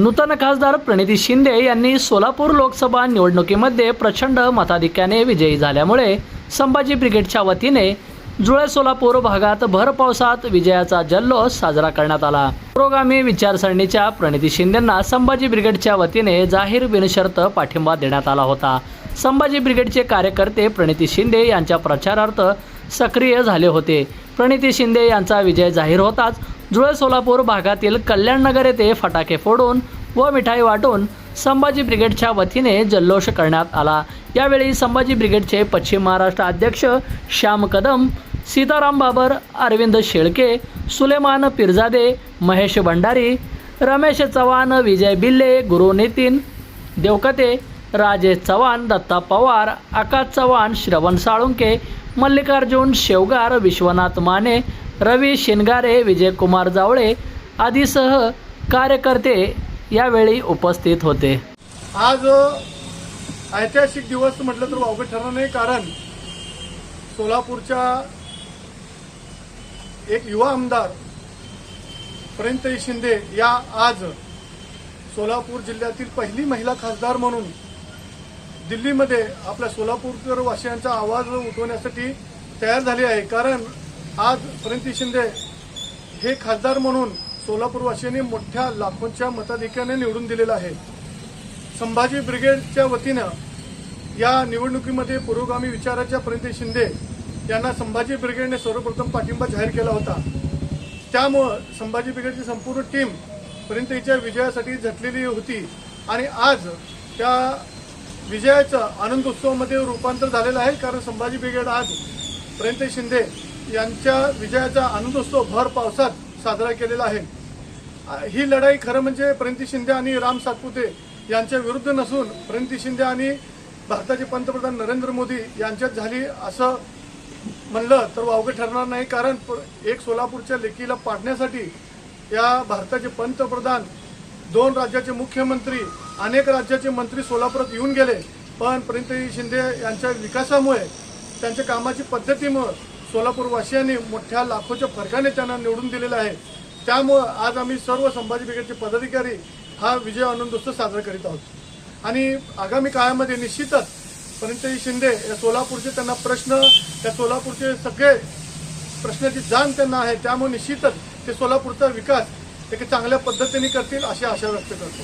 नूतन खासदार प्रणिती शिंदे यांनी सोलापूर लोकसभा निवडणुकीमध्ये प्रचंड मताधिक्याने विजयी झाल्यामुळे संभाजी ब्रिगेडच्या वतीने जुळे सोलापूर भागात भर पावसात विजयाचा जल्लोष साजरा करण्यात आला. पुरोगामी विचारसरणीच्या प्रणिती शिंदेंना संभाजी ब्रिगेडच्या वतीने जाहीर बिनशर्त पाठिंबा देण्यात आला होता. संभाजी ब्रिगेडचे कार्यकर्ते प्रणिती शिंदे यांच्या प्रचारार्थ सक्रिय झाले होते. प्रणिती शिंदे यांचा विजय जाहीर होताच जुळे सोलापूर भागातील कल्याणनगर येथे फटाके फोडून व मिठाई वाटून संभाजी ब्रिगेडच्या वतीने जल्लोष करण्यात आला. यावेळी संभाजी ब्रिगेडचे पश्चिम महाराष्ट्र अध्यक्ष श्याम कदम सीताराम बाबर अरविंद शेळके सुलेमान पिरजादे महेश भंडारी रमेश चव्हाण विजय बिल्ले गुरु नितीन देवकते राजेश चव्हाण दत्ता पवार आकाश चव्हाण श्रवण साळुंके मल्लिकार्जुन शेवगार विश्वनाथ माने रवी शिनगारे विजयकुमार जावळे आदीसह कार्यकर्ते यावेळी उपस्थित होते. आज ऐतिहासिक दिवस म्हटलं तर वावगं ठरणार नाही कारण सोलापूरच्या एक युवा आमदार प्रेमताई शिंदे या आज सोलापूर जिल्ह्यातील पहिली महिला खासदार म्हणून दिल्लीमध्ये आपल्या सोलापूरकर वासियांचा आवाज उठवण्यासाठी तयार झाली आहे. कारण आज प्रणिती शिंदे हे खासदार म्हणून सोलापूरवासियांनी मोठ्या लाखोंच्या मताधिक्याने निवडून दिलेलं आहे. संभाजी ब्रिगेडच्या वतीनं या निवडणुकीमध्ये पुरोगामी विचाराच्या प्रणिती शिंदे यांना संभाजी ब्रिगेडने सर्वप्रथम पाठिंबा जाहीर केला होता. त्यामुळं संभाजी ब्रिगेडची संपूर्ण टीम प्रणितीच्या विजयासाठी झटलेली होती आणि आज त्या विजयाचं आनंदोत्सवामध्ये रूपांतर झालेलं आहे. कारण संभाजी ब्रिगेड आज प्रणिती शिंदे यांच्या विजयाचा आनंदोत्सव भर पावसात साजरा केलेला आहे. ही लढाई खरं म्हणजे प्रणिती शिंदे आणि राम सातपुते यांच्या विरुद्ध नसून प्रणिती शिंदे आणि भारताचे पंतप्रधान नरेंद्र मोदी यांच्यात झाली असं म्हणलं तर वावगं ठरणार नाही कारण प- एक सोलापूरच्या लेकीला पाडण्यासाठी या भारताचे पंतप्रधान दोन राज्याचे मुख्यमंत्री अनेक राज्याचे मंत्री सोलापुरात येऊन गेले. पण प्रणिती शिंदे यांच्या विकासामुळे त्यांच्या कामाची पद्धतीमुळे सोलापूरवासियांनी मोठ्या लाखोच्या फरकाने त्यांना निवडून दिलेलं आहे. त्यामुळं आज आम्ही सर्व संभाजी ब्रिगेडचे पदाधिकारी हा विजय आनंदोत्सव साजरा करीत आहोत. आणि आगामी काळामध्ये निश्चितच परंतु शिंदे या सोलापूरचे त्यांना प्रश्न त्या सोलापूरचे सगळे प्रश्नाची जाण त्यांना आहे. त्यामुळे निश्चितच ते सोलापूरचा विकास एक चांगल्या पद्धतीने करतील अशी आशा व्यक्त करतो.